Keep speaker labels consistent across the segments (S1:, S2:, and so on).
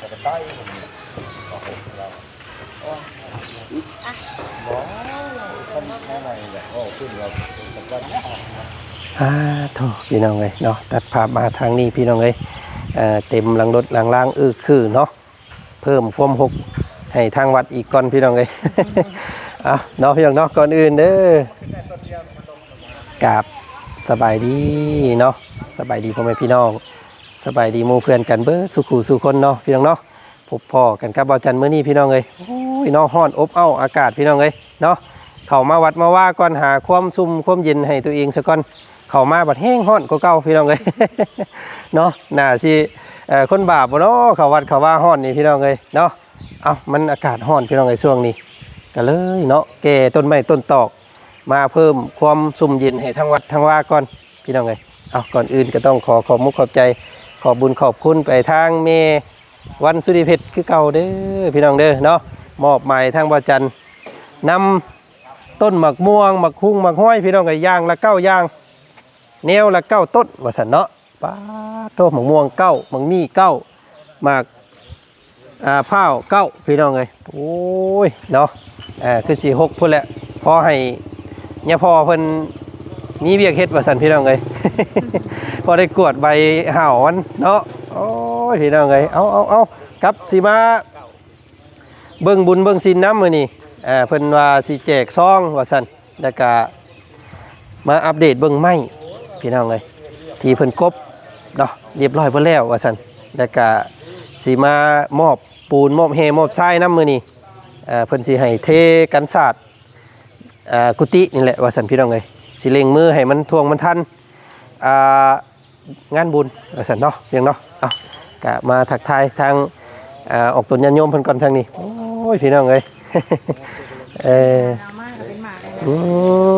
S1: จะไปใต้มันโอ้โหเราโอ้บ่คนข้างในแหละโอ้ขึ้นเราตะกัน
S2: อ่าโถพี่น้องเลยเนาะตัดภาพมาทางนี้พี่น้องเลยเออเต็มหลังรถหลังล่างอึกคือเนาะเพิ่มความหกให้ทางวัดอีกก่อนพี่น้องเลยเอาเนาะพี่น้องเนาะก่อนอื่นเด้อกราบสบายดีเนาะสบายดีพ่อแม่พี่น้อง สบายดีหมู่เพื่อนกันเบิดสุขูสุคนเนาะพี่น้องเนาะพบพ่อกันกับเบาจันเมื้อนี้พี่น้องเลยโอ้ยเนาะฮ้อนอบเอ้าอากาศพี่น้องเลยเนาะเขามาวัดมาว่าก่อนหาความซุ่มความเย็นให้ตัวเองซะก่อนเขามาบัดแห้งฮ้อนกว่าเก่าพี่น้องเลยเนาะน่าสิเอ่อคนบาปบ่เนาะเขาวัดเขาว่าฮ้อนนี่พี่น้องเลยเนาะเอ้ามันอากาศฮ้อนพี่น้องเลยช่วงนี้ก็เลยเนาะแก่ต้นไม้ต้นตอก มาเพิ่มความสุ่มเย็นให้ทั้งวัดทั้งว่าก่อนพี่น้องเลยเอาก่อนอื่นก็ต้องขอขอบมุกขอบใจ ขอบุญขอบคุณไปทางเมวันสุริเพชรคือเก่าเด้อพี่น้องเด้อเนาะมอบหมายทางบาจันนำต้นหมักม่วงหมักคุ้งหมักห้อย พี่น้องกับย่างละเก้าย่างแนวละเก้าต้นว่าสันเนาะป้าโตหมักม่วงเก้าหมักมี่เก้าหมากอ่าพ้าวเก้าพี่น้องเลยโอ้ยเนาะอ่าคือสี่หกพุ่นแหละพอให้เนี่ยพอเพิ่น มีเบียกเฮ็ดว่าสันพี่น้องเลยพอได้กวดใบห่าวมันเนาะโอ้ยพี่น้องเลยเอาเอาเอาครับสีมาเบิ่งบุญเบิ่งศีลน้ำมือนี่อ่าเพิ่นว่าสิแจกซองว่าสันแล้วก็มาอัปเดตเบิ่งไม้พี่น้องเลยที่เพิ่นกบเนาะเรียบร้อยเพิ่นแล้วว่าสันแล้วก็สีมามอบปูนมอบเฮมอบทรายน้ำมือนี่อ่าเพิ่นสิให้เทกันศาสตร์อ่ากุฏินี่แหละว่าสันพี่น้องเลย สิเล็งมือให้มันทวงมันทันอ่างานบุญสันเนาะเพียงเนาะเอากะมาถักทายทางอ่าออกตุนยันโยมเพิ่นก่อนทางนี้โอ้ยพี่น้องเอ้ยเออ
S3: เอามากก็เป็นหมากเลยนะ
S2: อื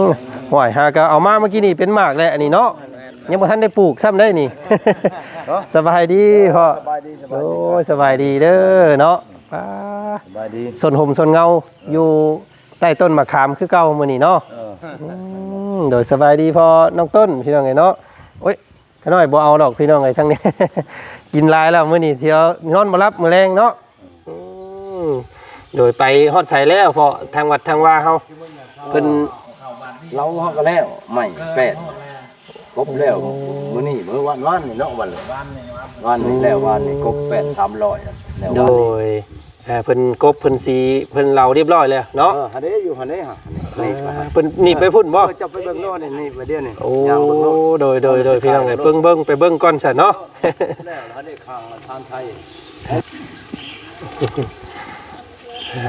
S2: มห่วยหาก็เอามาเมื่อกี้นี่เป็นหมากแล้วอันนี้เนาะยังบ่ทันได้ปลูกซ้ำได้นี่ สบายดีพ่อ
S1: สบายดี
S2: โอ้ยสบายดีเด้อเนาะ
S1: สบายดี
S2: สนห่มสนเงาอยู่ ใต้ต้นมะขามคือเก่ามื้อนี้เนาะ
S1: เออ
S2: อืมโดยสบายดีพอน้องต้นพี่น้องไงเนาะโอ้ยขน้อยบ่เอาดอกพี่น้องไงทั้งนี้ กินหลายแล้วมื้อนี้เที่ยวนอนบ่รับมื้อแรงเนาะอืมโดยไปฮอดใส่แล้วพอทางวัดทางว่าเฮาเพิ่น
S1: เราเฮาก็แล้วใหม่แปดกบแล้วมื้อนี้มื้อวันวันนี่เนาะวันเลยวันนี้แล้ววันนี้กบแปดสามร้อยอะแล้ว
S2: โด
S1: วันนี้
S2: ย เอ่อเพิ่นกบเพิ่นสีเพิ่นเหลาเรียบร้อยแล้วเนาะ
S1: เออหันเด้อยู่หันเด้ฮะนี่ไปฮะ
S2: เพิ่นหนีบไปพุ่นบ่
S1: เออจะไปเบิ่งโน่นนี่นี่ไปเดี๋ยวนี่
S2: โอ้
S1: ย่างเบิ่งโน่น
S2: โดยโดยโดยพี่น้องไงเบิ่งเบิ่งไปเบิ่งก่อนซะเนาะ
S1: แล้วหันเด้ข้างทานไทย
S2: อ่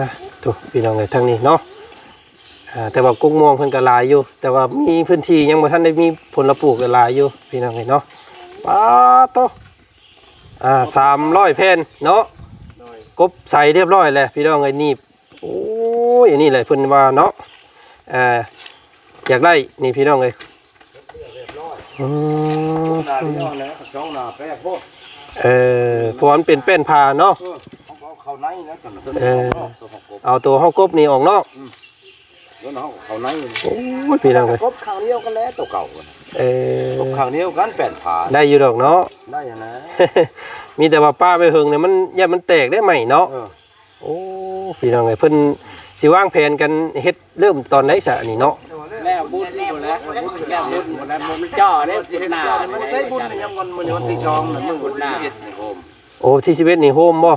S2: าตัวพี่น้องไงทางนี้เนาะอ่าแต่ว่ากุ้งม่วงเพิ่นก็หลายอยู่ แต่ว่ามีพื้นที่ยังบ่ทันได้มีผลปลูกก็หลายอยู่พี่น้องไงเนาะป้าดโตอ่า300แผ่นเนาะ กบใส่เรียบร้อยแล้วพี่น้องไงนี่โอ้ยอันนี้แหละเพิ่นว่าเนาะอ่าอยากได้นี่พี่น้องไงอืม
S1: นาที่ย้อนแล้วช่องนาแป๊กโพด
S2: เออเพราะว่ามันเป็นแป้นผ้าเนาะ
S1: เออเขาก็เอาเข้าในนะตัวนั้นตัว
S2: เอ
S1: นี้
S2: อ
S1: ตัวของกบ
S2: เอาตัวห้องกบนี่ออกนอก
S1: ตัวนั้นเขาเข้าใน
S2: โอ้ยพี่น้องไง
S1: กบข้างเดียวกันแล้วตัวเก่ากัน
S2: เออ ก
S1: บข้างเดียวกันแปดผา
S2: ได้อยู่ดอกเนาะ
S1: ได้อะนะ
S2: มีแต่ว่าป้าไปเฮิงเนี่ยมันอย่ามันแตกได้ไหมเนาะ
S1: เออ
S2: โอ้พี่น้องไงเพิ่นสิวางแผนกันเฮ็ดเริ่มตอนไหนซะนี่เนาะ
S4: แล้วบุญหมดแล้วบุญแล้วบุญหมดแล้วมันจ่อได้
S1: ที่
S4: บุญ
S1: เห็น
S4: หน้า
S1: ได้มันได้บุญในยามวันมื้อนี้วันที่สองน่ะมื้อวันที่เจ็ดนี่โฮม
S2: โอ้ที่ชีวิตนี่โฮมบ่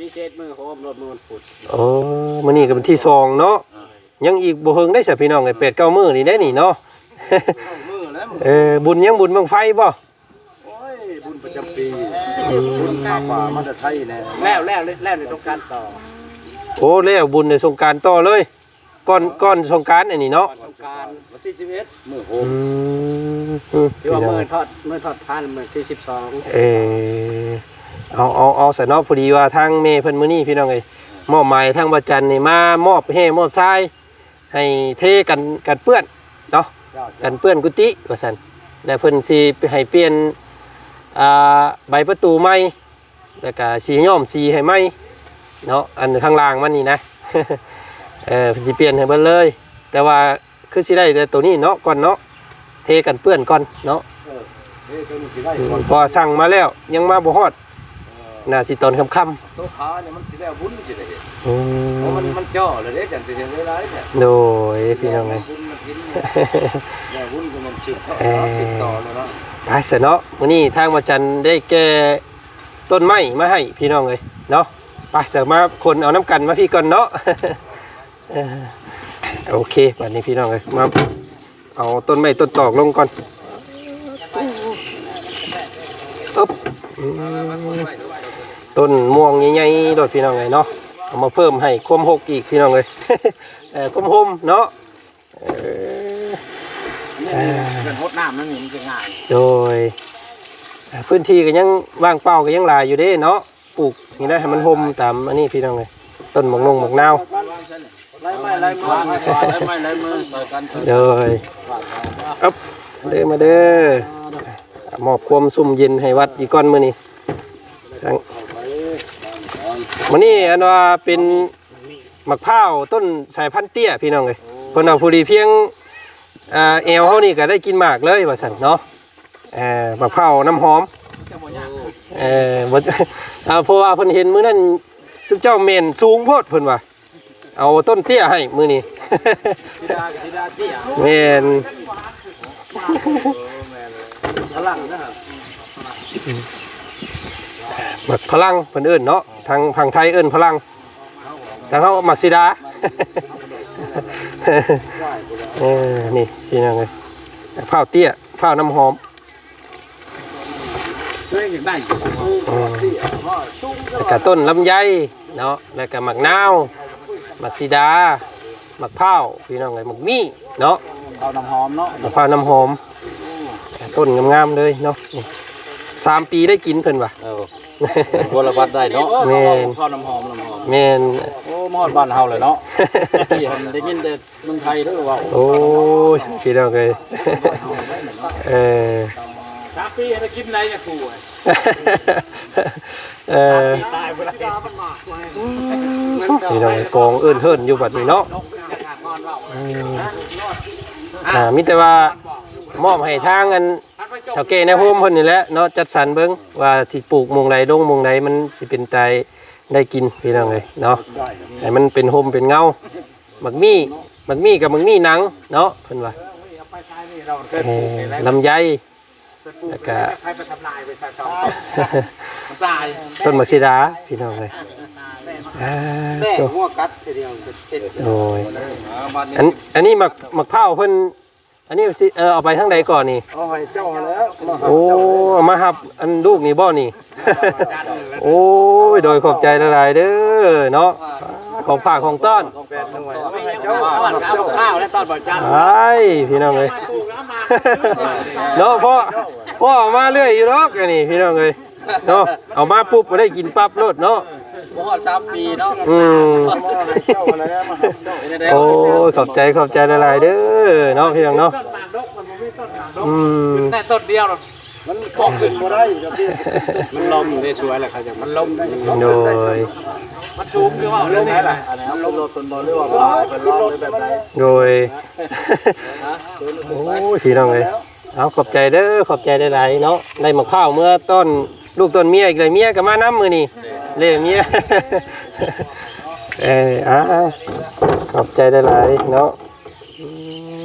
S4: พิเศษมือโฮมรถมือมันผุด
S2: โอ้มื้อนี้ก็เป็นที่สองเนาะยังอีกบ่เฮิงได้ซะพี่น้องไง8 9มื้อนี่ได้นี่เนาะ
S1: เข้ามื้อแล้ว
S2: เออบุญยังบุญบังไฟบ่
S1: โอ้ยบุญประจำปี บุญข้าป่ามาแต่ไทยแน่
S4: แล้วแล้วแล้วในสงการต่อ
S2: โอ้แล้วบุญในสงกรารต่อเลยก่อนก่อนสงกรารอันนี้เนาะ
S4: ก่อนสงการ
S1: วันที่11มื้อโฮ
S2: อื
S1: ม
S2: มอืม
S4: ที่ว่ามือทอดมือทอดทานมือที่สิบสอง
S2: เออเอาเอาเอาใส่เนาะพอดีว่าทางเมย์เพิ่นมื้อนี้พี่น้องเอ้ยมอบหมายทางบัจันนี่มามอบให้มอบทรายให้เทกันกันเปื้อนเนาะ
S1: เจ้า
S2: กันเปื้อนกุฏิว่าซั่นแล้วเพิ่นสิให้เปลี่ยน อ่าใบประตูใหม่แล้วก็สีย้อมสีให้ใหม่เนาะอันข้างล่างมันนี่นะเออเพิ่นสิเปลี่ยนให้เบิดเลย แต่ว่าคือสิได้แต่ตัวนี้เนาะก่อนเนาะเทกันเปื้อนก่อนเนาะ
S1: เออเฮ้ยตัวนี้สิได้ก่อน
S2: พอสั่งมาแล้วยังมาบ่ฮอด
S1: เออ
S2: น่าสิตอนค่ำ
S1: โต๊ะขาเนี่ยมันสิแล้วบุญสิได้
S2: ๆอื
S1: เพราะมัน
S2: ม
S1: มันจ่อเลยเด้จังสิเห็นเวลาเนี่ย
S2: โดยพี่น้องเอ้ย
S1: บุญมันกินแล้วบุญก็มันสิบต่อ
S2: เอ่อ
S1: สิบต่อแล้วเนาะ
S2: ไปเสยเนาะมื้อนี้ทางมาจันได้แก้ต้นไม้มาให้พี่น้องเลยเนาะไปเสยมาคนเอาน้ำกันมาพี่ก่อนเนาะโอเควันนี้พี่น้องเลยมาเอาต้นไม้ต้นตอกลงก่อนอ๊บต้นม่วงใหญ่ๆโดดพี่น้องเลยเนาะเอามาเพิ่มให้ความหกอีกพี่น้องเลยเออความหมเนาะ เออ
S4: เป็นหดน้ำนั่นนี่มันจะง่าย
S2: โดยอ่าพื้นที่ก็ยังว่างเปล่าก็ยังหลายอยู่เด้เนาะปลูกนี่ได้ให้มันห่มตามอันนี้พี่น้องเลยต้นหมกนงหมกนาว
S4: ไล่ไม้ไล่มือไล่ไม้ไล่มือใส่กันใส่
S2: โดยอับเด้อมาเด้อมอบความสุ่มเย็นให้วัดอีกก้อนมื้อนี้ทั้งมื้อนี้อันว่าเป็นมะพร้าวต้นสายพันธุ์เตี้ยพี่น้องเลย เพิ่นเอาผู้ดีเพียงอ่าแอวเฮานี่ก็ได้กินหมากเลยว่าซั่นเนาะเอ่อมะพร้าวน้ำหอมเออบ่เอาเพราะว่าเพิ่นเห็นมื้อนั้นซุเจ้าเมนสูงโพดเพิ่นว่าเอาต้นเตี้ยให้มื้อนี้
S4: เม
S2: น
S4: พลังนะครับ
S2: มักพลังเพิ่นเอิ้นเนาะทางพังไทยเอิ้นพลังทางเฮามักสิดา เออนี่พี่น้องเอ้ยข้าวเตี้ยข้าวน้ำหอม
S4: เฮ้ยอยากได้
S2: อืมแล้วก็ต้นลำไยเนาะแล้วก็หมักนาวหมักสีดาหมักเผาวพี่น้องเอ้ยหมักมี่เนาะ
S4: เอาน้ำหอมเนาะ
S2: มะพร้าวน้ำหอมต้นงามๆเลยเนาะนี่สามปีได้กินเพิ่นว่ะ
S4: เออบัวละพัดได้เนาะ
S2: แม่น
S4: ข้าวน้ำหอมน้ำหอม
S2: แม่น
S4: โอ้ มอดบ้านเฮาเลยเนาะที่เห็นได้ยินแต่เมืองไทยด้วยว่า
S2: โอ้ยพี่น้องเอ้ยเออ
S4: สามปีได้กินอะไรจะขู่
S2: เออ
S4: ตายไปแล้ว
S2: พี่น้องกองเอื้นเฮิรนอยู่บัดนี้เนาะอืมอ่ามีแต่ว่ามอบให้ทางอันเฒ่าแก่ในโฮมเพิ่นนี่แหละเนาะจัดสรรเบิ่งว่าสิปลูกหมองใดดงหมองใดมันสิเป็นใจ ได้กินพี่น้องเอ้ยเนาะให้มันเป็นโฮมเป็นเงาหมักมี่หมักมี่กับหมักมี่หนังเนาะเพิ่นว่าเอ่อลำไยแล้วก็
S4: ใครไปทำลายไปใส่ซองตาย
S2: ต้นมักซิดาพี่น้องเลยอ่า
S4: แม่
S2: ตัว
S4: หัวกัดทีเดียวเสร็จ
S2: โอ้ยอันอันนี้หมักหมักเผาวเพิ่น อันนี้สิเออเอาไปทั้งใดก่อนนี่
S1: เอาให้เจ้าแล้วมาหา
S2: โอ้เอามาหับอันลูกนี่บ่นี่ โอ้ย โดยขอบใจละลายๆเด้อเนาะ ของฝากของต้อน
S1: แปดหน่วยเอาให้
S4: เจ้า
S1: เจ้า
S4: ตอนข้าวและตอนบ่จัน
S2: ไอ้พี่น้องเลย เนาะพ่อพ่อเอามาเรื่อยอยู่ดอกอันนี้พี่น้องเลยเนาะ เอามาปุ๊บมาได้กินปั๊บโลดเนาะ
S4: บ่ฮอด3ปีเนาะ
S2: อืม
S1: มาให้เจ้าแล้วมาให้เจ้า
S4: เป็นได้
S2: โอ้ยขอบใจขอบใจละลายๆเด้อเนาะพี่น้องเนาะ
S4: ต้นหมากดกมันบ่มีต้นหมากดก
S2: อืม
S4: แต่ต้นเดียว
S1: มันก็ขึ้นบ่ได้เดี๋ยวพี่
S4: มันลมได้ช่วยแหละครับมันลมได้
S2: โดย
S4: มันสูงหรือว่าเรื่องไหนล่ะอันนี้ลมโดดต้นบอลหรือว่าปลายเป็นรอบหรือแบบไหน
S2: โดยโอ้ยพี่น้องเลยเอาขอบใจเด้อขอบใจได้หลายๆเนาะได้หมกข้าวเมื่อต้น ลูกต้นเมียอีกเลยเมียก็มาน้ำมือนี่เลี้ยเมียเอออ้าวขอบใจได้หลายๆเนาะอืม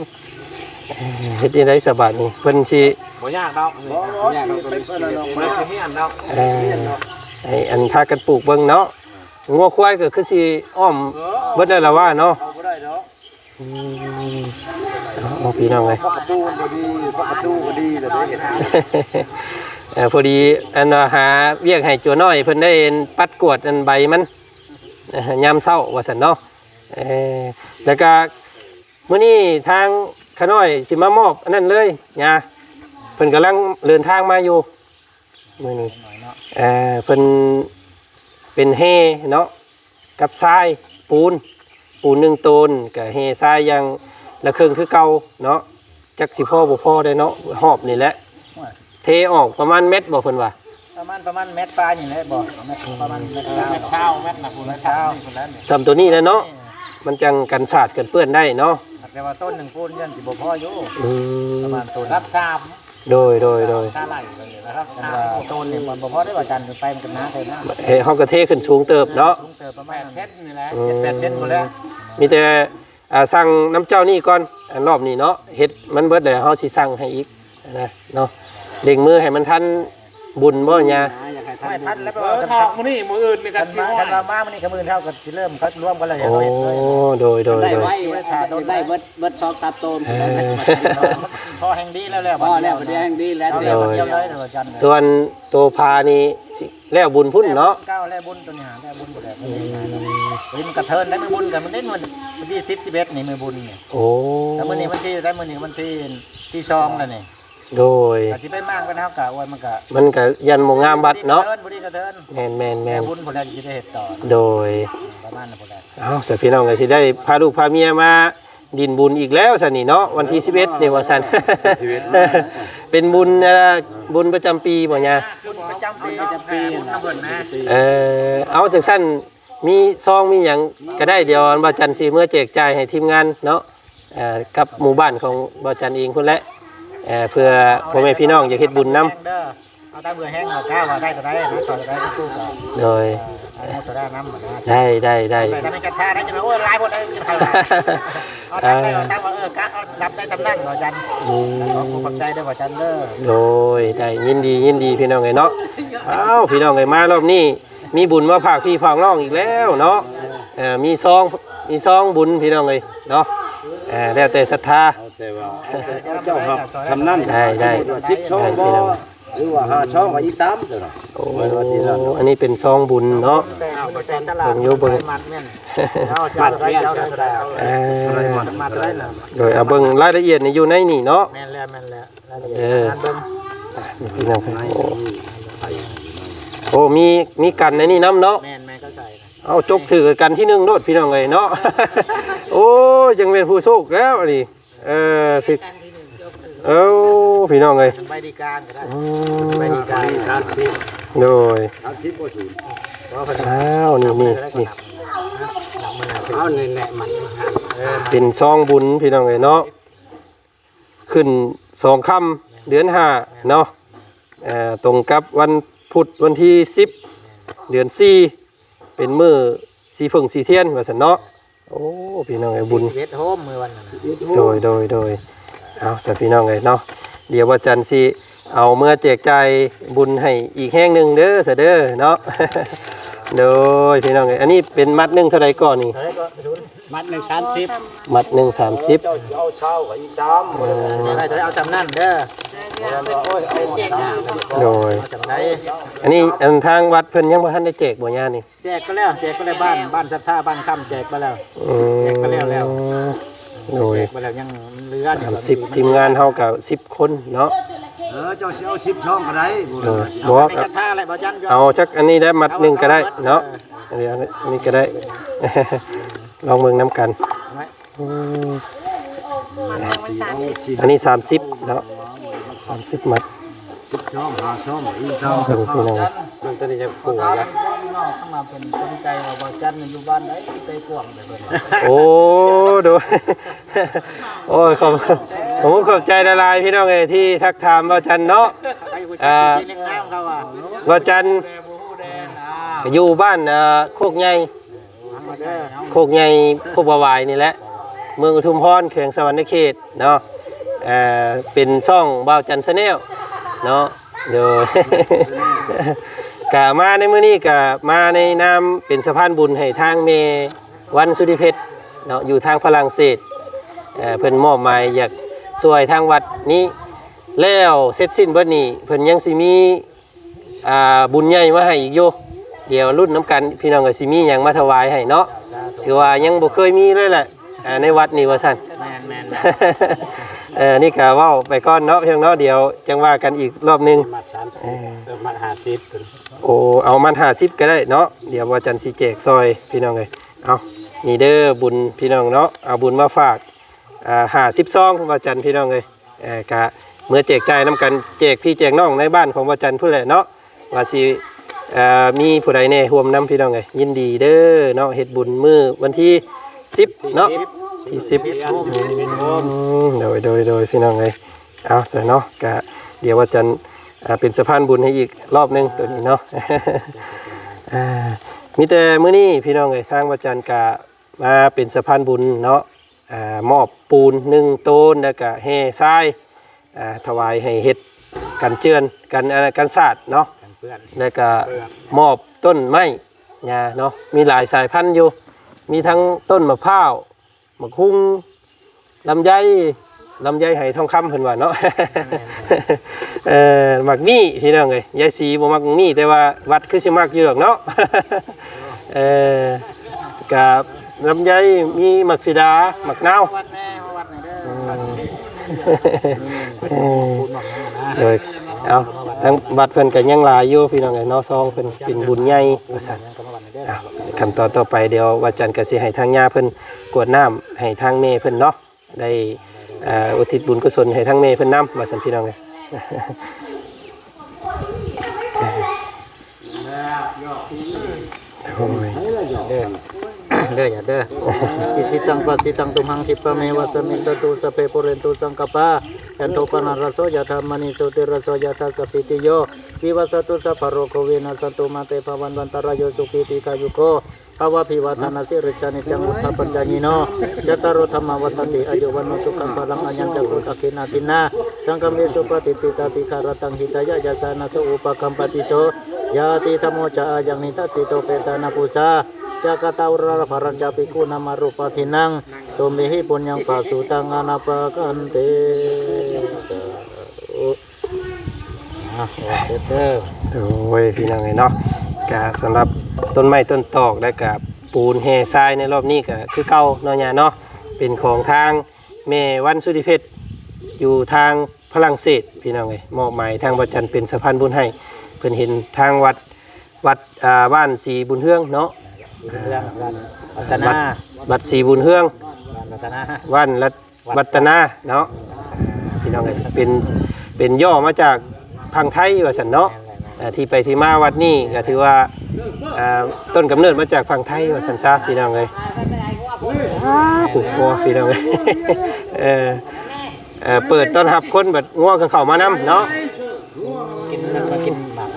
S2: เฮ็ดยังไงสบายนี่เพิ่นสิ
S4: บ่ยากดอกบ่ยากดอกตัวนี้มันสิเฮียนดอก
S2: เอ่อให้อันพากันปลูกเบิ่งเนาะงัวควายก็คือสิอ้อมเบิดแล้วล่ะว่าเนาะ
S1: เอาบ่ได้ดอก
S2: อืมเอาพี่น้องเลย
S1: ประตูก็ดีประตูก็ดีแต่ได้เห็น
S2: เอ่อพอดีอันว่าหาเวียกให้จัวน้อยเพิ่นได้ปัดกวดอันใบมันอ่อยามเช้าว่าซั่นเนาะเออแล้วก็มื้อนี้ทางขาน้อยสิมามอบอันนั้นเลยยาเพิ่นกำลังเดินทางมาอยู่มื้อนี้เอ่อเพิ่นเป็นเฮเนาะกับทรายปูน ปูนหนึ่งตูนกับเฮทรายอย่างละครึ่งคือเก่าเนาะจักสิพ่อบ่พ่อได้เนาะหอบนี่แหละ เทออกประมาณเม็ดบ่เพิ่นว่า
S4: ประมาณประมาณเม็ดปลาอย่างไรบ่เม็ดประมาณเม็ดเช้าเม็ดเช้าเม็ดหนักคนละเช้าคนละเนี่ย
S2: สำตัวนี้นะเนาะมันจังกันสาดกันเปื้อนได้เนาะ
S4: แต่ว่าต้นหนึ่งปูนยันสิบ่พออยู่
S2: อื
S4: ประ
S2: ม
S4: มาณต้นรับทราบ
S2: โดยโดยโดย
S4: ชาไหลเลยนะครับชาต้นเนี่ยมันบ่พอได้ว่าจันไปมันกันน้าเลยนะ
S2: เฮ้ยเฮาก็เทขึ้นสูงเติบเนาะ
S4: สูงเติบประมาณเซนนี่แหละเจ็ดแปดเซนหมดแล้ว
S2: มีแต่อ่าสั่งน้ำเจ้านี่ก่อนอันรอบนี้เนาะเฮ็ดมันเบิดแล้วเฮาสิสั่งให้อีกนะเนาะ เด้งมือให้มันทันบุญบ่ยา
S4: ไม่ทันแล้วเพราะว่าถ้ามื้อนี้มื้ออื่นนี่กันสิว่าคันว่ามามื้อนี้กับมื้อเท่ากันสิเริ่มเขารวมกันแล้วอย่า
S2: โอ้
S4: เฮ็ดเลย
S2: โดยโดย
S3: ได้
S2: โดย
S3: ไว้ได้เบิดเบิดซอกตับโตม
S2: เออ
S4: พอแห่งดีแล้วแล้ว
S3: พอแล้วประเดี๋ยวแห่งดีแล้ว
S4: เอา
S3: เดี๋
S4: แล้
S3: ยวว
S4: มาเที่ยวเลยเด้อจัน
S2: ส่วนตัวพานี่สิแล้วบุญพุ่นเนาะ
S4: ก้าวแล้วบุญตัวนี้หาแล้วบุญบ่ได้บ่ได้มันกระเทินได้มือบุญกันมันเด่นมันวันที่10 11นี่มือบุญนี่
S2: โอ้
S4: แล้วมื้อนี้มันที่ได้มื้อนี้มันที่ที่ซองแล้วนี่
S2: โดย
S4: ก็สิไปมากกันเฮากะว่ามันก็
S2: มันก็ยันบ่งามบัดเนาะ
S4: บุรีกระเทิน
S2: แม่นแม่น
S4: แม่
S2: แม่น
S4: บุญพุ่นแล้วสิได้เฮ็ดต่อ
S2: โดย
S4: ประมาณนั้นพุ่นแล้ว
S2: เอาสพี่น้องก็สิได้พาลูกพาเมียมา ดินบุญอีกแล้วสันนี่เนาะวันที่11นี่ว่าสันเป็นบุญเอ่อบุญประจำปีบ่เนี่ย
S4: บุญประจำปีประจำปีบุญน้ำเบิ่นนะ
S2: เออเอาจังสั้นมีซองมีหยังก็ได้เดี๋ยวอันบ่จันทร์สิเมื่อแจกจ่ายให้ทีมงานเนาะเอ่อกับหมู่บ้านของบ่จันทร์เองพุ่นแหละ เอ่อเพื่อพ่อแม่พี่น้องอยากเฮ็ดบุญนํ
S4: เด้อเอาตามเบื่อแห้งเอาก้าวว่าได้ตัวใดนะสอนตัวใดก็กู้ก็
S2: โดย
S4: เอาตัวได้น้ำมานะ
S2: ได้ได้ได้
S4: ไปทางจัดท่าได้จังโอ้ยลายหมดเลยจะไปเอาตั้งได้เอาตั้งว่าเออกะเอาดับได้สำนั่นบ่จัน
S2: อืม
S4: ขอขอบใจด้วยบ่จันเด้อ
S2: โดยได้ยินดียินดีพี่น้องเอ้ยเนาะเอ้าพี่น้องเอ้ยมารอบนี้มีบุญมาฝากพี่ฝากน้องอีกแล้วเนาะเอ่อมีซองมีซองบุญพี่น้องเอ้ยเนาะเอ่อแล้วแต่ศรัทธา
S1: แต่ว่าเจ้าครับทำนั่น
S2: ได้ได้
S1: ชิปช่องบ่หรือว่าหาช่องก็อีตามเด้อเนาะ
S2: โอ้อันนี้เป็นซองบุญเนาะ
S4: แต่แต่สลาก
S2: เบิ่งอยู่เบิ่ง
S4: มัดแม่นเอาสียเอาได้เอาได้เอา
S2: เออ
S4: มัดได้ล่ะ
S2: โดยเอาเบิ่งรายละเอียดนี่อยู่ในนี่เนาะ
S4: แม่นแล้วแม่นแล้วรายละ
S2: เอ
S4: เอียดงานเบิ่ง
S2: นี่พี่น้องโอ้โอ้มีมีกันในนี่น้ำเนาะ
S4: แม่นแม่ก็ใส่นะ
S2: เอาจกถือกันที่หนึ่งโดดพี่น้องเลยเนาะ โอ้ยังเป็นผู้โชคแล้วอันนี่ เออสิเอ้าพี่น้องเลย
S4: ใบดีกลางก็ได้
S2: อื
S4: ใบ
S2: ม
S4: ดีกลางสามสิบ
S2: โดย
S1: สามชิปบ่ถูก
S2: อ้าวนี่นี่นี่
S3: เอานี่แหละมัน
S2: เป็นซองบุญพี่น้องเลยเนาะขึ้นสองค่ำเดือนห้าเนาะเอ่อตรงกับวันพุธวันที่สิบเดือนสี่เป็นมือสีผึ่งสีเทียนว่าสันเนาะ โอ้พี่น้องเลยบุญ
S4: สิบเอ็ดโฮมมือวันนั้นน่ะ
S2: โดยโดยโดยเอาสัพี่น้องเลยเนาะเดี๋ยวว่าจันทร์สิเอาเมื่อแจกจ่ายบุญให้อีกแห้งหนึ่งเด้อเสยเด้อเนาะโดยพี่น้องเลยอันนี้เป็นมัดหนึ่งเท่าไรก่อนนี่
S4: เฮ้ยก็ศูนย์
S3: มัดหนึ่งชั้นสิบ
S2: มัดหนึ่งสามสิบ
S1: เจ้าสิเอาเช้าก็อีกตาม
S4: ได้เธอเอาจำนั่นเด้อ
S1: โอ้ยเอาตาม
S2: โดย
S4: เอาจำได้
S2: อันนี้อันทางวัดเพิ่นยังบ่ทันได้แจกบ่ย่านี่
S4: แจกก็แล้วแจกก็แล้วบ้านบ้านศรัทธาบ้านค่ำแจกไปแล้ว
S2: อืม
S4: แจกไปแล้วแล้ว
S2: โดย
S4: แจกไปแล้วยังเหลือ
S2: สามสิบทีมงานเฮากับสิบคนเนาะ
S1: เออเจ้าสิเอาชิปช่องก็ได้บ่
S2: โดย
S4: เอา
S2: บ่
S4: ไป
S2: ว่า
S4: ศรัทธาอะไรบ่จัน
S2: เอาจักอันนี้ได้มัดหนึ่งก็ได้เนาะอันนี้อันนี้ก็ได้ ลองเบิ่งน้ำกันอืมอันนี้ 30เนาะ30มัด
S1: ชิปช่องหาช่องก็อีกตาม
S2: เพิ่นพี่น้อง
S4: มันจะได้ปลูกนะพี่น้องข้างมาเป็นสนใจว่าบ่จันอยู่บ้านไหนไปกวางไปเบิ่ง
S2: โอ้ดูโอ้ยขอบผมขอบใจละลายพี่น้องเอ้ยที่ทักถามว่าจันเนาะ
S4: ไอ้กูจันสิเลี้ยงน้ำเขาอะ
S2: ว่าจัน
S4: แม่บ่ฮู้แดนอ่า
S2: อยู่บ้านเอ่อโคกใหญ่
S4: ทางมาเด้อ
S2: โคกใหญ่โคกบาวายนี่แหละ เมืองอุทุมพรเขวงสวรรณเขตเนาะเอ่อเป็นซ่องบ่าวจันชาแนลเนาะเดี๋ยกะมาในมื้อนี้กะมาในนามเป็นสะพานบุญให้ทางเมวันสุธิเพชรเนาะอยู่ทางฝรั่งเศสเอ่อเพิ่นมอบหมายอยากช่วยทางวัดนี้แล้วเสร็จสิ้นเบิดนี้เพิ่นยังสิมีอ่าบุญใหญ่มาให้อีกอยู่ เดี๋ยวรุ่นน้ำกันพี่น้องก็สิมีหยังมาถวายให้เนาะถือว่ายังบ่เคยมีเลยแหละอ่าในวัดนี่ว่าซั่น
S4: แม่นแม่น
S2: เออนี่ก็เว้าไปก่อนเนาะเพียงเนาะเดี๋ยวจังว่ากันอีกรอบหนึง
S3: มัดสามสิบเออมัดห้าสิบ
S2: โอ้ เอามัน50ก็ได้เนาะ เดี๋ยวว่าจันทร์สิแจกซอยพี่น้องเอ้ยเอานี่เด้อบุญพี่น้องเนาะ เอาบุญมาฝาก อ่า50ซองว่าจันทร์พี่น้องเอ้ยเออกะเมื่อแจกจ่ายนํกันแจกพี่แจกน้องในบ้านของว่าจันทร์พุ่นแหละเนาะว่าสิเอ่อมีผู้ใดแน่ร่วมนํพี่น้องเอ้ยยินดีเด้อเนาะเฮ็ดบุญมื้อวันที่10เนาะที่สิบโดยโดยโดยพี่น้องเลยเอาเสร็จเนาะกะเดี๋ยวว่าจันเป็นสะพานบุญให้อีกรอบหนึงตัวนี้เนาะมีแต่มื้อนี้พี่น้องเอ้ยทางวัดจันกะมาเป็นสะพานบุญเนาะมอบปูนหนึ่งต้นแล้วก็แห่ทรายถวายให้เฮ็ดกันเจือนกันอะไรกันศาสตร์เนาะ
S3: เพื่อน
S2: แล้วก็มอบต้นไม้หญ้าเนาะมีหลายสายพันธุ์อยู่ มีทั้งต้นมะพร้าวมะคุ้งลำไยลำไยไหทองคำเพิ่นว่าเนาะเอ่อมักมี่พี่น้องเอ้ยยายสีบ่มักมี่แต่ว่าวัดคือสิมักอยู่ดอกเนาะเอ่อกับลำไยมีมักสีดามักนาว
S4: วัดแน่วัดไหนเด้อ
S2: เอ่อ
S3: พูดบอกนั่นนะ
S2: โดยเอา ทั้งวัดเพิ่นก็ยังหลายอยู่พี่น้องเอ้ยเนาะซองเพิ่นเป็นบุญใหญ่ว่าซั่น
S3: ยังก็มาวันนี้เด้อ
S2: อ้าวขั้นตอนต่อไปเดี๋ยววัดจันทร์ก็สิให้ทางญาเพิ่นกรวดน้ำให้ทางเมเพิ่นเนาะได้อ่าอุทิศบุญกุศลให้ทางเมเพิ่นนำว่าซั่นพี่น้องเอ้ย โอ้ย
S4: เด้อ เด้ออย่าเด้ออิสิตังปัสสิตังตุมหังคิปะเมวะสมิสตุสพเพปุเรนตุสังกปะยันโทปนารโสยธรรมณิโสติรโสยธาสพพิติโยวิวัสตุสัพพะโรโควินาสตุมาเตภวันวันตรายโยสุขิติกายุโกภาวะพิวัฒนาสิริจานิจังอุทธปัญญาญิโนจตารโธรรมวัตติอายุวันโนสุขังพลังอัญญังจักรุตกินาตินาสังฆเมสุปฏิติตาติคารตังหิตายะยาสานาโสอุปกัมปติโสยาติธรรมโมจายังนิทัสสิโตเปตานาปุสา จักตาวรภรัญจปิกุนามารุปทินังตุมหิปุญญังปัสสุตังอนาปกันเตสาธุอะเสร็จเด้อ
S2: โอ้ยพี่น้องเอ้ยเนาะก็สำหรับต้นไม้ต้นตอกและกับปูนแห่ทรายในรอบนี้ก็คือเก่าเนาะญาเนาะเป็นของทางแม่วันสุธิเพชรอยู่ทางฝรั่งเศสพี่น้องเอ้ยมอบหมายทางวัดจันทร์เป็นสะพานบุญให้เพิ่นเห็นทางวัดวัดอ่าบ้านสีบุญเฮืองเนาะ
S4: เรื่องวันวัฒนา
S2: วัดสีบุญเฮือง
S4: วันวัฒนา
S2: วันรัตวัฒนาเนาะอ่าพี่น้องเอ้ยเป็นเป็นย่อมาจากพังไทยว่าซั่นเนาะ อ่าที่ไปที่มาวัดนี้ก็ถือว่าอ่าต้นกำเนิดมาจากฝั่งไทยว่าสันซาพี่น้องเลยผูกคอพี่น้องเลย เออเอ่อเปิดต้อนรับคนแบบง่วงกับเขามานำเนาะ
S4: กินมันมากินหมาก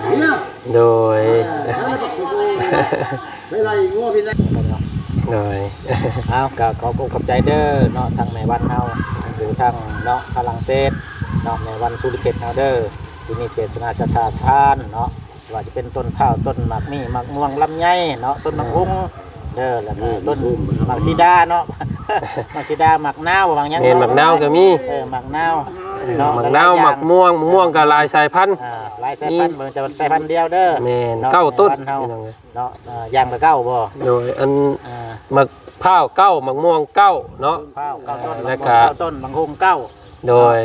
S2: โดย โดย
S4: เอาก็ขอขอบใจเด้อเนาะทางในวันเฮาหรือทางเนาะฝรั่งเศสเนาะในวันสุริเกตเฮาเด้อที่นี่เจตนาชะตาทานเนาะว่าจะเป็นต้นข้าวต้นหมากมี่หมากม่วงลำไยเนาะต้นมะฮุ้ง เด้อแล้วก็ต้นหมากซีดาเนาะหมากซีดาหมากนาวบางอย่าง
S2: เมนหมักนาวก็มี
S4: เออหมากนาว
S2: ห
S4: เนาะ
S2: มักนาวหมักม่วงมะม่วงกับลายสายพันธุ์
S4: อ่าหลายสายพันธุ์เบิ่งแต่ว่าสายพันธุ์เดียวเด้อ
S2: แมน
S4: นาะ
S2: เก้าต้น
S4: บ้เฮา
S2: พี่น้องเอ้ย
S4: เนาะอ่าอย่างละเก้าบ่
S2: โดยอัน
S4: อ่า
S2: หมักพร้าวเก้าหมักม่วงเก้าเนาะ
S4: ข้าวเก้าต้น
S2: แล้วก็
S4: เก้าต้นบางฮุ้งเก้า
S2: โดย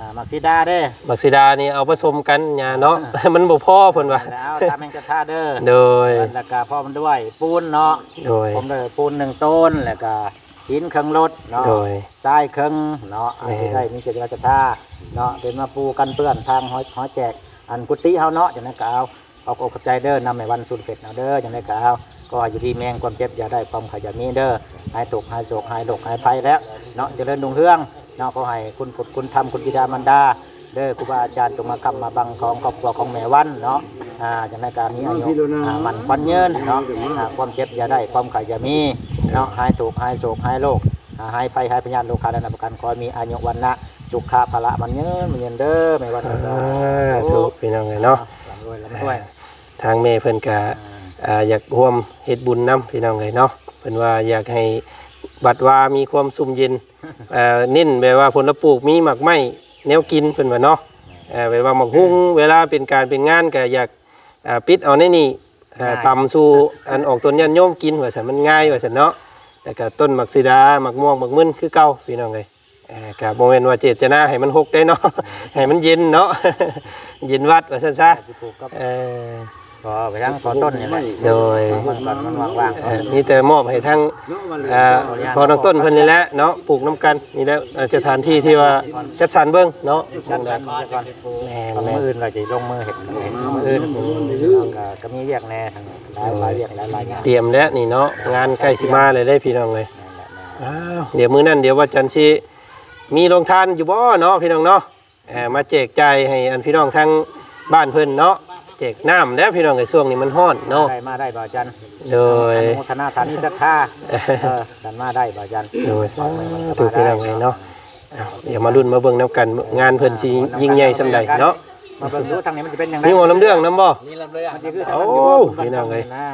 S4: อ่าหมากซีดาเด้อ
S2: บักซิดานี่เอาผสมกันญาเนาะ มันบ่พอเพิ่นว่า
S4: แล้วตามแห่งกระทาเด้อ
S2: โดย
S4: แล้วก็พร้อมด้วยปูนเนาะ
S2: โดย
S4: ผมเลยปูนหนึ่งต้นแล้วก็หินเครื่องรถเนาะ
S2: โดย
S4: ทรายเครื่องเนาะอา
S2: แม่น
S4: ศัยได้มีเจตนาจะท่าเนาะเป็นมาปูกันเปื้อนทางหอยหอยแจก อันกุฏิเฮาเนาะอย่างนั้นก็เอาเอาอกเอาใจเด้อนำในวันสุดเผ็ดเนาะเด้ออย่างนั้นก็เอาก็อยู่ที่แมงความเจ็บอย่าได้ความขยันนี้เด้อหายตกหายโศกหายโรคหายภัยแล้วเนาะเจริญดวงเฮือง เนาะก็ให้คุณพุทธคุณธรรมคุณบิดามารดา เด้อครูบาอาจารย์จงมาคำมาบังของครอบครัวของแม่วันเนาะอ่าอย่างในการมีอายุอ่ามันควันเยินเนาะอ่าความเจ็บอย่าได้ความขายอย่ามีเนาะหายถูกหายโศกหายโรคอ่าหายไปหายพยานโลกาและนามประกันขอให้มีอายุวันนะสุขะพละมันเยินมันเยินเด้อแม่วัน
S2: อ่าถูกพี่น้องเลยเนาะ
S4: ลำรวยลำรวย
S2: ทางแม่เพิ่นก็อ่าอยากร่วมเฮ็ดบุญนํพี่น้องเลยเนาะเพิ่นว่าอยากให้ บัดว่ามีความสุ่มเย็นเอ่อเน้นแบบว่าผลปลูกมีหมักไม้แนวกินเพิ่นว่าเนาะเอ่อแบบว่าหมักฮุ้งเวลาเป็นการเป็นงานก็อยากอ่าปิดเอาในนี่อ่าตำสู่อันออกต้นยันโยมกินว่าซั่นมันง่ายว่าซั่นเนาะแล้วก็ต้นหมักสีดาหมักม่วงหมักมึนคือเก่าพี่น้องเลยเอ่อก็บ่แม่นว่าเจตนาให้มันหกได้เนาะให้มันเย็นเนาะ เย็นวัดว่าซั่นซะ
S4: สิปลูกก็
S2: เออ
S4: พอไปทั้งพอต้นนี่แหละ
S2: โดย
S4: มันก่อนมันว่างๆ
S2: เอ่อมีแต่มอบให้ทั้งเอ่อพอน้องต้นเพิ่นนี่แหละเนาะปลูกน้ำกันนี่แหล้วสถานที่ที่ว่าจัดสรรเบิ่งเนาะ
S4: ชั
S2: จั
S4: น
S2: ง
S4: กั
S2: ได๋
S4: นก่อน
S2: แม่น
S4: มื
S2: แม่
S4: อนอื่นเราจะลงมือเห็ดเห็ดมืออื่นก็ก็มีเรียกแน่ทางหลายหลายเรียกหลายหลายงาน
S2: เตรียมแล้วนี่เนาะงานใกล้สิมาเลยได้พี่น้องเลย
S4: นั่นแหละนะ
S2: อ้าวเดี๋ยวมื้อนั้นเดี๋ยวว่าจันทร์สิมีโรงทานอยู่บ่เนาะพี่น้องเนาะเอ่อมาแจกจ่ายให้อันพี่น้องทั้งบ้านเพิ่นเนาะ แจกน้ำแล้วพี่น้องในช่วงนี้มันฮ้อนเนาะ
S4: ได้มาได้บ่าวจัน
S2: โดย
S4: อนุโมทนาฐานิศรัทธาเออกันมาได้บ่าวจัน
S2: โดยสาธุพี่น้องเลยเนาะอ้าวเดี๋ยวมารุ่นมาเบิ่งนํกันงานเพิ่นสิยิ่งใหญ่ซำใดเนาะ
S4: มาเบิ่งดูทางนี้มันจะเป็นยังไง
S2: มีหมอลำเรื่องนํบ่
S3: นี่ลำเลยอะ
S4: มันจะคือทาง
S2: โอ้
S4: บ้านอยู่บ่
S2: พี่น้องเอ้ย
S4: นะ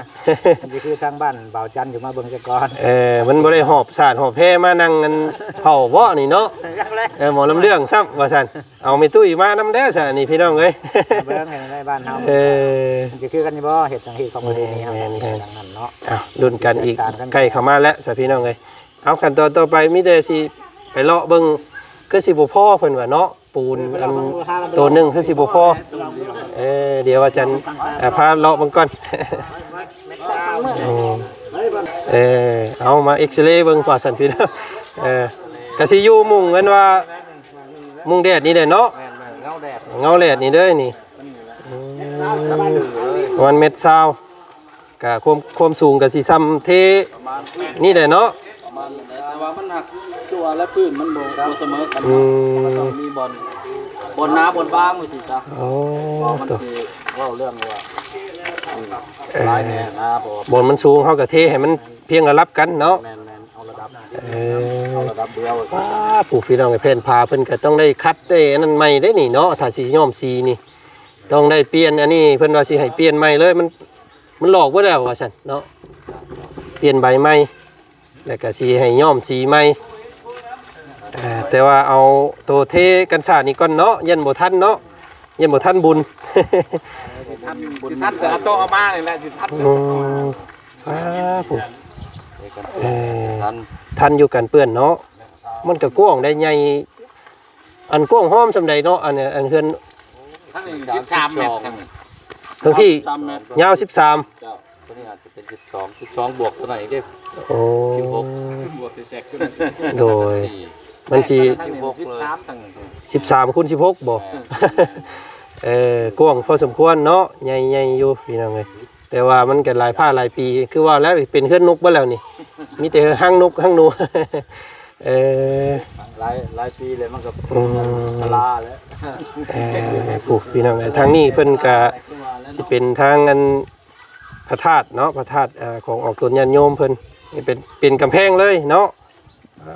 S4: มันจะคือทางบ้านบ่าวจันอยู่มาเบิ่งซะก่อน
S2: เออมันบ่ได้หอบสาดหอบแพมานั่งกันเผาบ่นี่เนาะ
S4: ยังเลย
S2: เออหมอลำเรื่องซ้ำว่าซั่นเอาไม่ตุ้ยมานำเด้อซะนี่พี่น้องเอ้ย
S4: มาเบิ่งให้ได้บ้านเฮา
S2: เออ
S4: มันจะคือกันอยู่บ่เฮ็ดทางเฮ็ดของประเทศนี้ครับ
S2: แม่นๆ
S4: ดังนั้นเนาะ
S2: อ้าวรุ่นกันอีกใกล้เข้ามาแล้วสะพี่น้องเอ้ยเอาขั้นตอนต่อไปมีแต่สิไปเลาะเบิ่งคือสิบ่พอเพิ่นว่าเนาะ ปูนอันตัวหนึงคือสิบ่พอเออเดี๋ยวอาจารย์อ่าพาเลาะเบิ่งก่อนอืมเออเอามาเอ็กซเรย์เบิ่งกว่าสันพี่น้องเออกะสิอยู่มุงเงินว่า มุงแดดนี่แหละเนาะ
S4: เงาแดด
S2: เงาแดดนี่เด้อนี่อืมวันเม็ดซาวกะความความสูงกะสิซ้ำเทนี่แหละเนาะ
S3: แต่ ว่ามันหนักตัวและพื้นมันโบบ่เสมอกัน
S2: อืม
S3: ต้องมีบอลบอลหน้าบอลบ้างเลยสิจ้ะ
S2: โอ้
S3: มัน
S2: ตัว
S3: สิเว่าเรื่องว่า
S2: เออ
S3: หลายแน่นะบ่
S2: บนมันสูงเฮากะเทให้มันเพียงระดับกันเนาะ
S3: แม่นแม่นเอาระดับ
S2: เออ
S3: เอาระดับเดียว
S2: ป้าผู้พี่น้องไอ้เพิ่นพาเพิ่นก็ต้องได้คัดได้อันนั้นใหม่ได้นี่เนาะถ้าสิย้อมสีนี่ ต้องได้เปลี่ยนอันนี้เพิ่นว่าสิให้เปลี่ยนใหม่เลยมันมันหลอกบ่แล้วว่าซั่นเนาะเปลี่ยนใบใหม่แล้วก็สิให้ย้อมสีใหม่ เอ่อแต่ว่าเอาตัวเทกันสาดนี่ก่อนเนาะยันบ่ทันเนาะยันบ่ทันบุญ
S3: ท่านบุญท่านจะเอาโต๊ะเอามาเลยแหละสิท่าน
S2: อืมป้าผู้เอ่อ
S3: ท่าน
S2: ทันอยู่กันเปื้อนเนาะมันก็กว้างได้ใหญ่อันกว้างหอมซำใดเนาะอันเนี้ยอันเฮือน
S3: ท่านนี่สิบสามเมตรทั้งนี้
S2: ทั้งพี่
S3: สามเมตร
S2: ยาว13
S3: เจ้าตัวนี้อาจจะเป็นสิบสองสิบสองบวกเท่าไหร่เด้
S2: โอ้
S3: สิบหกบวกสิแซกขึ้น
S2: โดย มันสิ
S3: สิบหกสิบสามทั้งนี้
S2: สิบสามคูณสิบหกบ่เออกว้างพอสมควรเนาะใหญ่ๆอยู่พี่น้องเอ้ยแต่ว่ามันก็หลายผ้าหลายปี คือว่าแล้วเป็นเครื่องนกบ่แล้วนี่ มีแต่ห้างนกห้างหนูเออ
S3: หลายหลายปีเลยมันก็
S2: อืม
S3: สลาแล้ว
S2: เออผู้พี่น้องเอ้ยทางนี้เพิ่นก็สิเป็นทางอันพระธาตุเนาะพระธาตุอ่าของออกตนญาติโยมเพิ่นนี่เป็นเป็นกำแพงเลยเนาะอ่า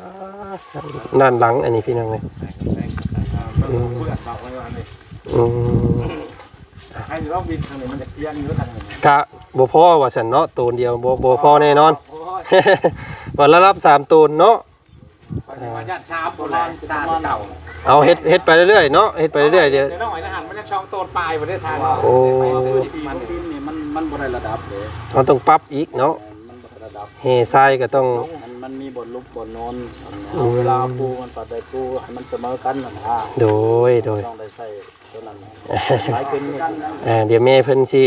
S2: ด้านหลังอันนี้พี่น้องเอ้ยอืมอืม
S3: ให้เราบินทางนี้มันจะเพี้ยนอยู่ทางนี้
S2: กะบ่พอว่าสันเนาะตูนเดียวบ่บ่พอแน่นอน
S3: โอ้ย
S2: วันละรับสามตูนเนาะ
S3: ว่าญาติชาวโบราณตาเก่า
S2: เอาเฮ็ดเฮ็ดไปเรื่อยๆเนาะเฮ็ดไปเรื่อยๆเดี๋ยว
S3: เดี๋ยวน้องไอ้ทหารมันจะช่องโตนปลายประเทศไทย
S2: โอ้
S3: มันบินนี่มันมันบ่ได้ระดับเลย
S2: เราต้องปรับอีกเนาะ
S3: มันบ่ได้ระดับ
S2: เฮทรายก็ต้อง
S3: มัน มันมีบทลุกบทนอนเอาเวลาปูมันปัดได้ปูให้มันเสมอกันนะฮะ
S2: โดยโดย
S3: ต้องได้ใส่ตัวนั้นหลายขึ้นนี่สิ
S2: เอ่อเดี๋ยวแม่เพิ่นสิ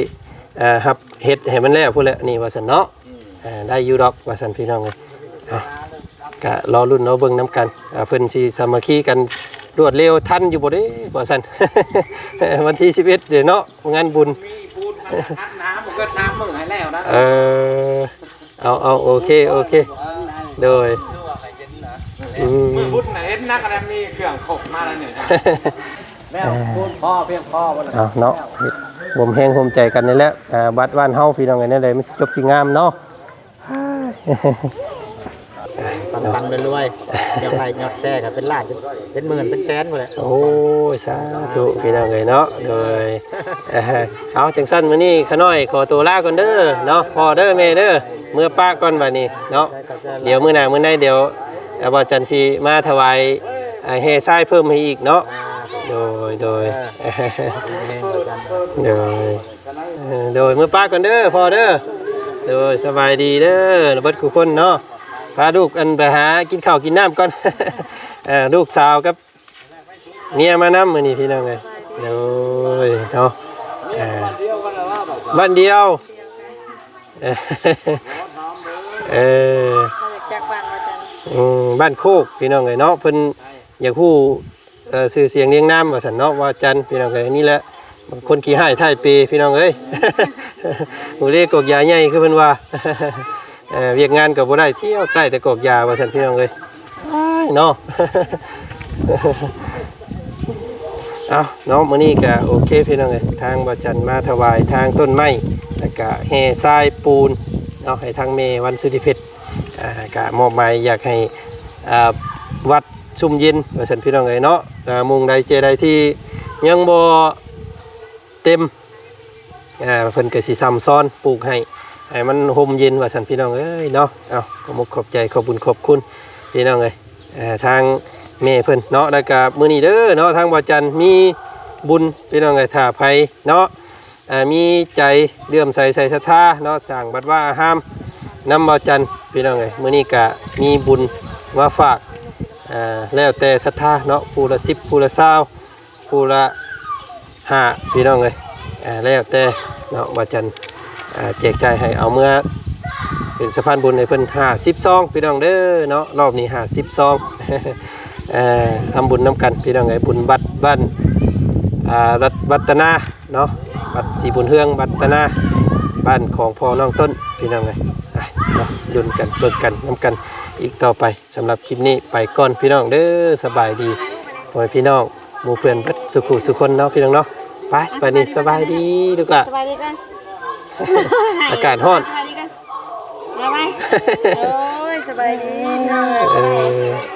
S2: เอ่อรับเฮ็ดให้มันแล้วพุ่นแหละนี่ว่าซั่นเนาะ
S3: อืม
S2: เอ่อได้อยู่ดอกว่าซั่นพี่น้องเอ้ยอะก็รอรุ่นรอเบิ่งนํกันอ่าเพิ่นสิสามัคคีกันรวดเร็วทันอยู่บ่เด้ว่าซั่นวันที่11เดี๋ยวเนาะงานบุญ
S3: มีปูนมันทัดน้ำมันก็ช้ำมือให้แล้วนะ
S2: เออเอาเอาโอเค โอเค โดยอืม
S3: มือพุทธไหนเห็นนักอะไรมีเครื่องขบมาแล้วเนี่ยแม่พูดพ่อเพียงพ่อวัน
S2: เอาเนาะบ่มแหงห่มใจกันนี่แหละอ่าบัดบ้านเฮาพี่น้องกันนี่เลยมันสิจบสิงามเนาะ
S4: ปันปันไปรวยเดี๋ยวไปยอดแช่กันเป็นล้านเป็นเป็นหมื่นเป็นแสนหมดเลย
S2: โอ้ยสาธุพี่น้องเอ้ยเนาะโดยเอ่อเอาจังซั่นมื้อนี้ขาน้อยขอตัวลาก่อนเด้อเนาะพ่อเด้อแม่เด้อเมื่อป้าก่อนบัดนี้เนาะเดี๋ยวมื้อหน้ามื้อในเดี๋ยวอาบ่จันทร์สิมาถวายอ่าแห่ทรายเพิ่มให้อีกเนาะโดยโดย
S4: เองเหมือนกัน
S2: โดยเอ่อโดยมือป้าก่อนเด้อพ่อเด้อโดยสบายดีเด้อระเบิดกูคนเนาะ พาลูกอันไปหากินข้าวกินน้ำก่อน เออลูกสาวกับเมียมานำมือนี้พี่น้องเอ้ยโดยเนาะเออบ้านเดียว เออเออ
S5: จากบ้านมาจัน
S2: อืมบ้านโคกพี่น้องเอ้ยเนาะเพิ่นอยากฮู้เอ่อชื่อเสียงเรียงนามว่าซั่นเนาะว่าจันพี่น้องเอ้ยนี่แหละคนขี้ให้ท้ายปีพี่น้องเอ้ยหูเรียกกกยาใหญ่คือเพิ่นว่า เอ่อเวียกงานก็บ่ได้เที่ยวใต้แต่กอกยาว่าซั่นพี่น้องเอ้ยอ้ายเนาะ เอาเนาะมื้อนี้ก็โอเคพี่น้องเอ้ยทางบ่จันมาถวายทางต้นไม้แล้วก็แห่ทรายปูนเนาะให้ทางเมวันสุธิเพชรอ่าก็มอบหมายอยากให้อ่าวัดชุ่มเย็นว่าซั่นพี่น้องเอ้ยเนาะอ่ามุงใดเจใดที่ยังบ่เต็มอ่าเพิ่นก็สิซ้ำซ้อนปลูกให้ ให้มันห่มเย็นว่าซั่นพี่น้องเอ้ยเนาะเอาขอบมุกขอบใจขอบคุญขอบคุณพี่น้องเอ้ยทางแม่เพิ่นเนาะแล้วก็มื้อนี้เด้อเนาะทางบ่จันมีบุญพี่น้องไอ้ถ้าไผเนาะมีใจเลื่อมใสใส่ศรัทธาเนาะสร้างบัดว่าห้ามน้ำบ่จันพี่น้องไอ้มื้อนี้ก็มีบุญมาฝากแล้วแต่ศรัทธาเนาะผู้ละ10ผู้ละ20ผู้ละ5พี่น้องเอ้ยแล้วแต่เนาะบ่จันทร์ แจกจ่ายให้เอาเมื่อเป็นสะพานบุญในเพิ่นห้าสิบซองพี่น้องเด้อเนาะรอบนี้ห้าสิบซองทำบุญน้ำกันพี่น้องไงบุญบัตรบ้านรัตวัฒนาเนาะบัตรสีบุญเฮืองบัตนาบ้านของพ่อน้องต้นพี่น้องไงเนาะดุนกันเบิกกันน้ำกันอีกต่อไปสำหรับคลิปนี้ไปก่อนพี่น้องเด้อสบายดีพ่อแม่พี่น้องหมู่เพื่อนบัดสุขุสุคนเนาะพี่น้องเนาะไปไปนี่สบายดีลูกล่ะ
S5: สบายดีกัน
S2: อากาศร้อน
S5: สบายดีกันมาไหมโอ้ยสบายดีพี่น้อง
S2: เออ